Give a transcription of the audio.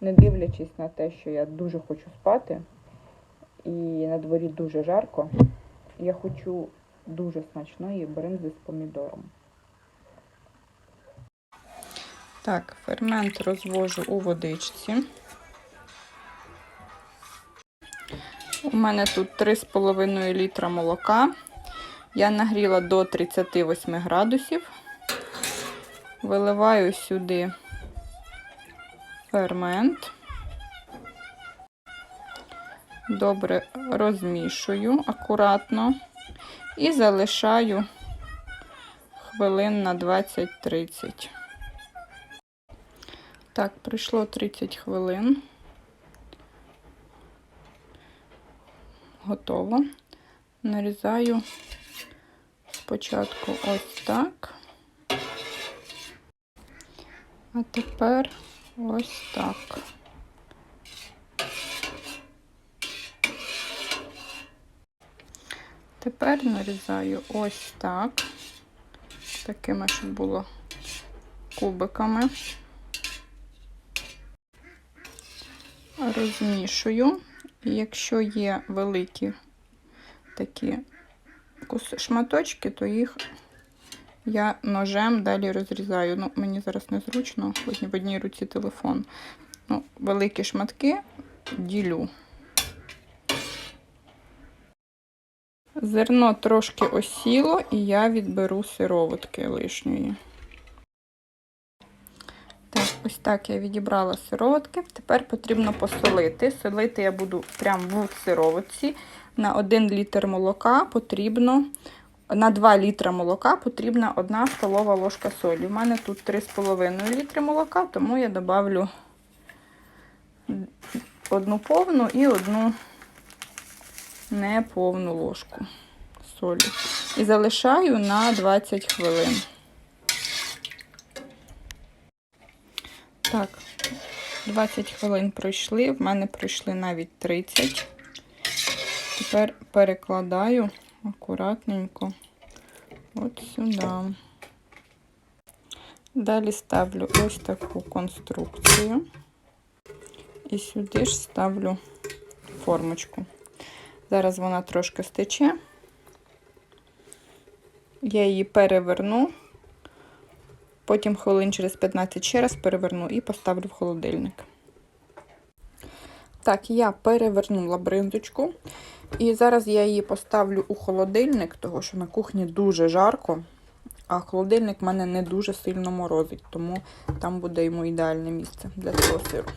не дивлячись на те, що я дуже хочу спати, і на дворі дуже жарко, я хочу дуже смачної бринзи з помідором. Так, фермент розвожу у водичці. У мене тут 3,5 літра молока. Я нагріла до 38 градусів. Виливаю сюди фермент. Добре розмішую акуратно і залишаю хвилин на 20-30. Так, пройшло 30 хвилин. Готово. Нарізаю спочатку ось так. А тепер ось так. Тепер нарізаю ось так, такими, щоб було кубиками. Розмішую. І якщо є великі такі шматочки, то їх я ножем далі розрізаю. Ну, мені зараз незручно, одній- в одній руці телефон. Ну, великі шматки ділю. Зерно трошки осіло, і я відберу сироватки лишньої. Так, ось так я відібрала сироватки. Тепер потрібно посолити. Солити я буду прямо в сироватці. На 1 літр молока потрібно, на 2 літра молока потрібна 1 столова ложка солі. У мене тут 3,5 літри молока, тому я добавлю одну повну і одну неповну ложку солі. І залишаю на 20 хвилин. Так, 20 хвилин пройшли, в мене пройшли навіть 30. Тепер перекладаю акуратненько от сюди. Далі ставлю ось таку конструкцію. І сюди ж ставлю формочку. Зараз вона трошки стече. Я її переверну. Потім хвилин через 15 ще раз переверну і поставлю в холодильник. Так, я перевернула бриндочку. І зараз я її поставлю у холодильник, тому що на кухні дуже жарко, а холодильник в мене не дуже сильно морозить, тому там буде йому ідеальне місце для цього сиру.